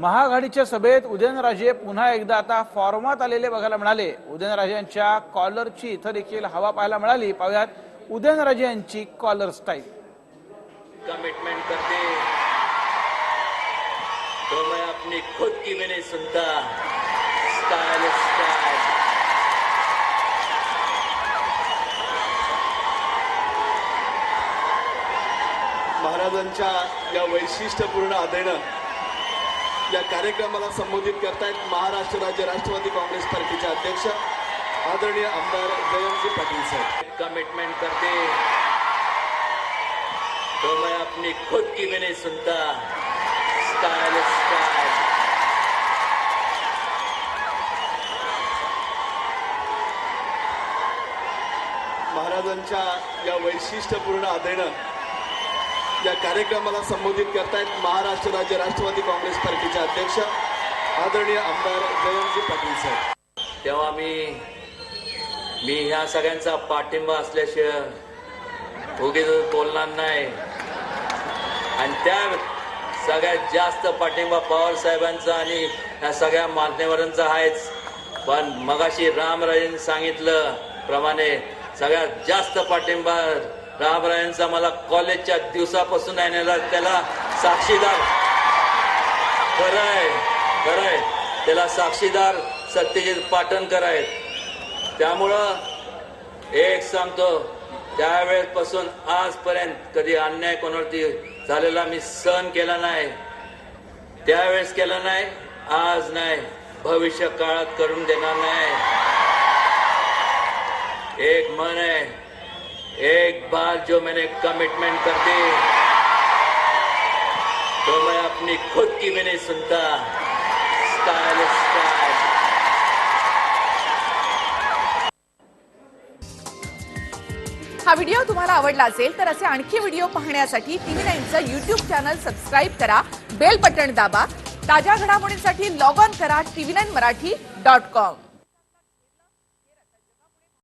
महाआघाडीच्या सभेत उदयनराजे पुन्हा एकदा आता फॉर्मात आलेले बघायला मिळाले. उदयनराजे कॉलरची इथं देखील हवा पाहायला मिळाली. पाहूयात उदयनराजे यांची कॉलर स्टाईल कमिटमेंट करते. तो मैं अपनी खुद की भी नहीं सुनता. स्टाइल स्टाइल महाराजांच्या या वैशिष्ट्यपूर्ण आदेनं या कार्यक्रमाला संबोधित करतायत महाराष्ट्र राज्य राष्ट्रवादी काँग्रेस पार्टीचे अध्यक्ष आदरणीय आमदार जयंतजी पाटील साहेब. कमिटमेंट करते. तो मैं अपनी खुद की भी नहीं सुनता स्टाइल स्टाइल महाराजांच्या या वैशिष्ट्यपूर्ण आदेनं या कार्यक्रमाला संबोधित करतायत महाराष्ट्र राज्य राष्ट्रवादी काँग्रेस पार्टीचे अध्यक्ष आदरणीय आमदार जयंतजी पाटील साहेब तेव्हा मी मी ह्या सगळ्यांचा पाठिंबा असल्याशिवाय उगीच बोलणार नाही. आणि त्या सगळ्यात जास्त पाठिंबा पवार साहेबांचा आणि ह्या सगळ्या मान्यवरांचा आहेच. पण मगाशी रामराजेंनी सांगितलं प्रमाणे सगळ्यात जास्त पाठिंबा रामरायांचा मला कॉलेजच्या दिवसापासून आहे त्याला साक्षीदार. खरंय खरंय. त्याला साक्षीदार सत्यजित पाटणकर आहेत. त्यामुळं एक सांगतो त्यावेळेपासून आजपर्यंत कधी अन्याय कोणावरती झालेला मी सहन केला नाही. त्यावेळेस केला नाही आज नाही. भविष्य काळात करून देणार नाही. एक मन आहे. एक बार जो मैंने कमिटमेंट कर दी तो मैं अपनी खुद की भी नहीं सुनता। स्टाइल स्टाइल हा व्हिडिओ तुम्हाला आवडला असेल तर असे आणखी व्हिडिओ पाहण्यासाठी टीव्ही नाईनचं युट्यूब चॅनल सबस्क्राईब करा बेल बटन दाबा ताज्या घडामोडींसाठी लॉग ऑन करा TV nine Marathi dot com